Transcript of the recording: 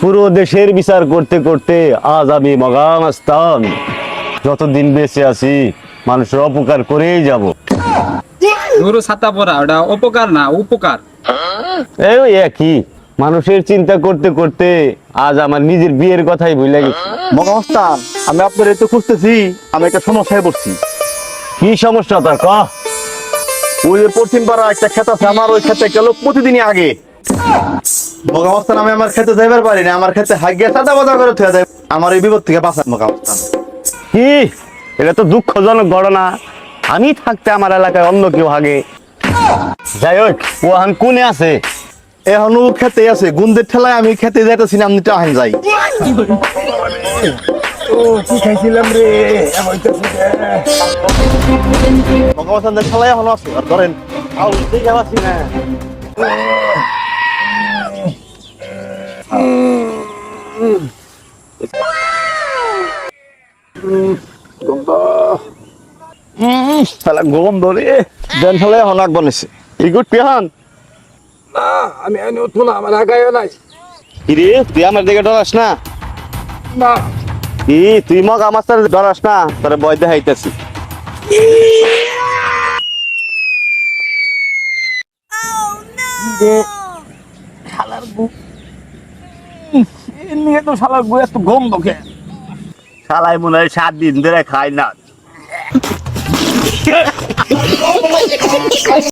পুরো দেশের বিচার করতে করতে আজ আমি মগামাস্তান যতদিন বেঁচে আছি মানুষের অপকার করেই যাব। ধরো ছাতা পরা ওটা উপকার না উপকার। এই একই। মানুষের চিন্তা করতে করতে আজ আমার নিজের বিয়ের কথাই ভুলে গেছি। মগামস্তান আমি আপনার এই তো খুঁজতেছি আমি একটা সমস্যায় পড়ছি। কি সমস্যা তোর? ক ওই যে পশ্চিম পাড়া একটা ক্ষেত আছে আমার ওই ক্ষেতে গেল প্রতিদিনই আগে মগামস্তান আমি আমার খেতে যাইবার পারি না আমার খেতে হাগিয়ে সাদা বাদা করে থুয়া যায় আমার এই বিপদ থেকে বাঁচান মগামস্তান কি? এটা তো দুঃখজনক ঘটনা। আমি থাকতে আমার এলাকায় অন্য কেউ হাগে। যাই হোক ও এখন কোনে আছে? এখন ও খেতে আছে। গুন্দের ঠেলায় আমি খেতে যাইতেছি না আপনি টাহেন যাই। মগামস্তান ঠেলায় এখনও আছে আর ধরেন আউ দেখে পাচ্ছি না। শালা দেন বনেছে গুড পিহান আমি আমি উঠবো না আমার আগায় নাই। কিরে তুই আমার দিকে ডরাস না। না। তুই মগ আমার সাথে ডরাস না তোরে বয় দেখাইতেছি নিয়ে তো শালার বই এত গন্ধ খেয়ে শালাই মনে হয় সাত দিন ধরে খাই না।